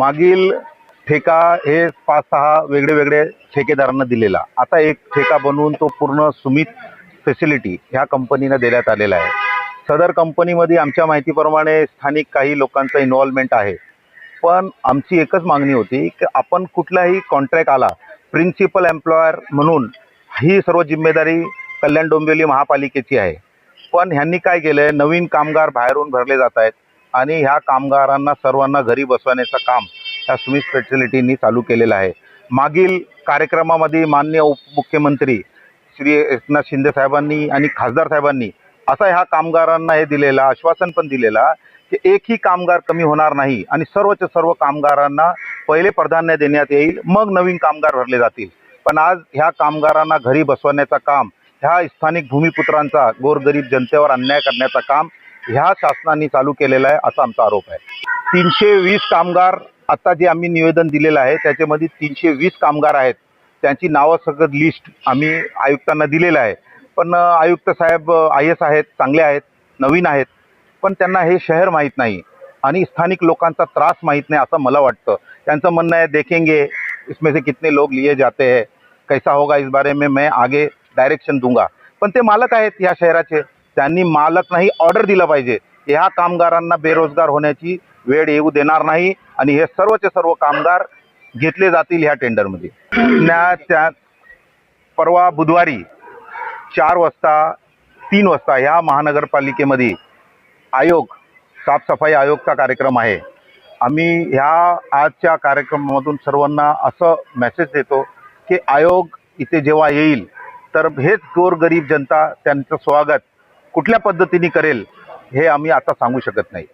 मागील ठेका हे पाच सहा वेगळे वेगळे ठेकेदारांना दिलेला. आता एक ठेका बनवून तो पूर्ण सुमित फॅसिलिटी ह्या कंपनीनं देण्यात आलेला आहे. सदर कंपनीमध्ये आमच्या माहितीप्रमाणे स्थानिक काही लोकांचं इन्व्हॉल्वमेंट आहे. पण आमची एकच मागणी होती की आपण कुठलाही कॉन्ट्रॅक्ट आला प्रिन्सिपल एम्प्लॉयर म्हणून ही सर्व जिम्मेदारी कल्याण डोंबिवली महापालिकेची आहे. पण ह्यांनी काय केलं आहे नवीन कामगार बाहेरून भरले जात आहेत. आणि ह्या कामगारांना सर्वांना घरी बसवण्याचं काम ह्या सुमित फॅसिलिटींनी चालू केलेलं आहे. मागील कार्यक्रमामध्ये मान्य उपमुख्यमंत्री श्री एकनाथ शिंदे साहेबांनी आणि खासदार साहेबांनी असा ह्या कामगारांना हे दिलेला आश्वासन पण दिलेला की एकही कामगार कमी होणार नाही आणि सर्वच्या सर्व कामगारांना पहिले प्राधान्य देण्यात येईल मग नवीन कामगार भरले जातील. पण आज ह्या कामगारांना घरी बसवण्याचं काम ह्या स्थानिक भूमिपुत्रांचा गोरगरीब जनतेवर अन्याय करण्याचं काम ह्या शासनाने चालू केलेलं आहे असा आमचा आरोप आहे. तीनशे वीस कामगार आता जे आम्ही निवेदन दिलेलं आहे त्याच्यामध्ये तीनशे वीस कामगार आहेत. त्यांची नावं सगळं लिस्ट आम्ही आयुक्तांना दिलेलं आहे. पण आयुक्त साहेब आय एस आहेत चांगले आहेत नवीन आहेत. पण त्यांना हे शहर माहीत नाही आणि स्थानिक लोकांचा त्रास माहीत नाही असं मला वाटतं. त्यांचं म्हणणं आहे देखेंगे इसमें से कितने लोग लिए जाते हैं? कैसा होगा इस बारे में मैं आगे डायरेक्शन दूंगा. पण ते मालक आहेत या शहराचे. त्यांनी मालक नाही ऑर्डर दिलं पाहिजे. ह्या कामगारांना बेरोजगार होण्याची वेळ येऊ देणार नाही आणि हे सर्वचे सर्व कामगार घेतले जातील ह्या टेंडरमध्ये. त्या परवा बुधवारी चार वाजता तीन वाजता ह्या महानगरपालिकेमध्ये आयोग साफसफाई आयोगचा कार्यक्रम आहे. आम्ही ह्या आजच्या कार्यक्रमामधून सर्वांना असं मेसेज देतो की आयोग इथे जेव्हा येईल तर हेच गोरगरीब जनता त्यांचं स्वागत कुठल्या पद्धतीने करेल हे आम्ही आता सांगू शकत नाही.